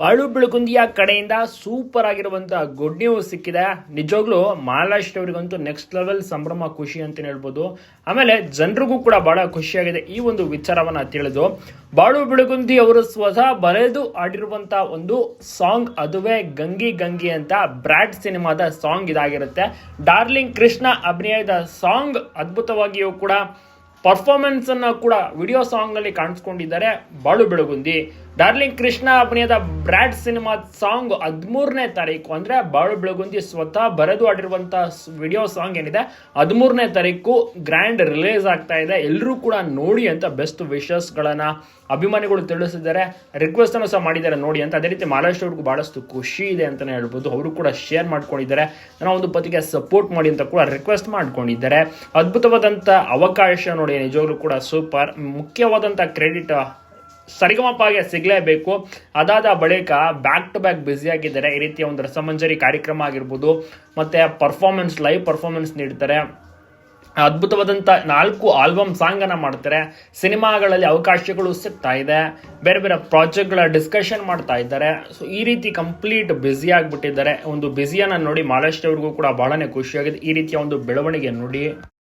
ಬಾಳು ಬೆಳಗುಂದಿಯ ಕಡೆಯಿಂದ ಸೂಪರ್ ಆಗಿರುವಂತಹ ಗುಡ್ ನ್ಯೂಸ್ ಸಿಕ್ಕಿದೆ. ನಿಜವಾಗ್ಲೂ ಮಹಾರಾಷ್ಟ್ರ ಅವರಿಗಂತೂ ನೆಕ್ಸ್ಟ್ ಲೆವೆಲ್ ಸಂಭ್ರಮ, ಖುಷಿ ಅಂತ ಹೇಳ್ಬೋದು. ಆಮೇಲೆ ಜನರಿಗೂ ಕೂಡ ಬಹಳ ಖುಷಿಯಾಗಿದೆ ಈ ಒಂದು ವಿಚಾರವನ್ನ ತಿಳಿದು. ಬಾಳು ಬೆಳಗುಂದಿ ಅವರು ಸ್ವತಃ ಬರೆದು ಆಡಿರುವಂತಹ ಒಂದು ಸಾಂಗ್ ಅದುವೇ ಗಂಗಿ ಗಂಗಿ ಅಂತ ಬ್ರಾಡ್ ಸಿನಿಮಾದ ಸಾಂಗ್ ಇದಾಗಿರುತ್ತೆ. ಡಾರ್ಲಿಂಗ್ ಕೃಷ್ಣ ಅಭಿನಯದ ಸಾಂಗ್ ಅದ್ಭುತವಾಗಿಯೂ ಕೂಡ ಪರ್ಫಾರ್ಮೆನ್ಸ್ ಅನ್ನ ಕೂಡ ವಿಡಿಯೋ ಸಾಂಗ್ನಲ್ಲಿ ಕಾಣಿಸ್ಕೊಂಡಿದ್ದಾರೆ. ಬಾಳು ಬೆಳಗುಂದಿ. ಡಾರ್ಲಿಂಗ್ ಕೃಷ್ಣ ಅಭಿನಯದ ಬ್ರಾಡ್ ಸಿನಿಮಾ ಸಾಂಗ್ ಹದಿಮೂರನೇ ತಾರೀಕು. ಅಂದ್ರೆ ಬಾಳು ಬೆಳಗುಂದಿ ಸ್ವತಃ ಬರೆದು ಆಡಿರುವಂಥ ವಿಡಿಯೋ ಸಾಂಗ್ ಏನಿದೆ? ಹದಿಮೂರನೇ ತಾರೀಕು ಗ್ರ್ಯಾಂಡ್ ರಿಲೀಸ್ ಆಗ್ತಾ ಇದೆ. ಎಲ್ಲರೂ ಕೂಡ ನೋಡಿ ಅಂತ ಬೆಸ್ಟ್ ವಿಶಸ್ ಗಳನ್ನ ಅಭಿಮಾನಿಗಳು ತಿಳಿಸಿದ್ದಾರೆ. ರಿಕ್ವೆಸ್ಟ್ ಅನ್ನು ಸಹ ಮಾಡಿದ್ದಾರೆ ನೋಡಿ ಅಂತ. ಅದೇ ರೀತಿ ಮಹಾರಾಷ್ಟ್ರ ಅವ್ರಿಗೂ ಬಹಳಷ್ಟು ಖುಷಿ ಇದೆ ಅಂತಾನೆ ಹೇಳ್ಬೋದು. ಅವರು ಕೂಡ ಶೇರ್ ಮಾಡ್ಕೊಂಡಿದ್ದಾರೆ. ನಾನು ಒಂದು ಪತಿಗೆ ಸಪೋರ್ಟ್ ಮಾಡಿ ಅಂತ ಕೂಡ ರಿಕ್ವೆಸ್ಟ್ ಮಾಡ್ಕೊಂಡಿದ್ದಾರೆ. ಅದ್ಭುತವಾದಂಥ ಅವಕಾಶ ನೋಡಿ ನಿಜವಾಗ್ಲೂ ಕೂಡ ಸೂಪರ್. ಮುಖ್ಯವಾದಂಥ ಕ್ರೆಡಿಟ್ ಸರಿಗಮಪಾಗೆ ಸಿಗಲೇಬೇಕು. ಅದಾದ ಬಳಿಕ ಬ್ಯಾಕ್ ಟು ಬ್ಯಾಕ್ ಬ್ಯುಸಿ ಆಗಿದ್ದಾರೆ ಈ ರೀತಿಯ ಒಂದು ರಸಮಂಜರಿ ಕಾರ್ಯಕ್ರಮ ಆಗಿರ್ಬೋದು, ಮತ್ತೆ ಪರ್ಫಾರ್ಮೆನ್ಸ್ ಲೈವ್ ಪರ್ಫಾರ್ಮೆನ್ಸ್ ನೀಡ್ತಾರೆ. ಅದ್ಭುತವಾದಂಥ ನಾಲ್ಕು ಆಲ್ಬಮ್ ಸಾಂಗ್ ಅನ್ನ ಮಾಡ್ತಾರೆ. ಸಿನಿಮಾಗಳಲ್ಲಿ ಅವಕಾಶಗಳು ಸಿಗ್ತಾ ಇದೆ. ಬೇರೆ ಬೇರೆ ಪ್ರಾಜೆಕ್ಟ್ಗಳ ಡಿಸ್ಕಷನ್ ಮಾಡ್ತಾ ಇದ್ದಾರೆ. ಸೊ ಈ ರೀತಿ ಕಂಪ್ಲೀಟ್ ಬ್ಯುಸಿ ಆಗಿಬಿಟ್ಟಿದ್ದಾರೆ. ಒಂದು ಬ್ಯುಸಿಯನ್ನು ನೋಡಿ ಮಹಾರಾಷ್ಟ್ರವರೆಗೂ ಕೂಡ ಬಹಳನೇ ಖುಷಿಯಾಗಿದೆ. ಈ ರೀತಿಯ ಒಂದು ಬೆಳವಣಿಗೆ ನೋಡಿ.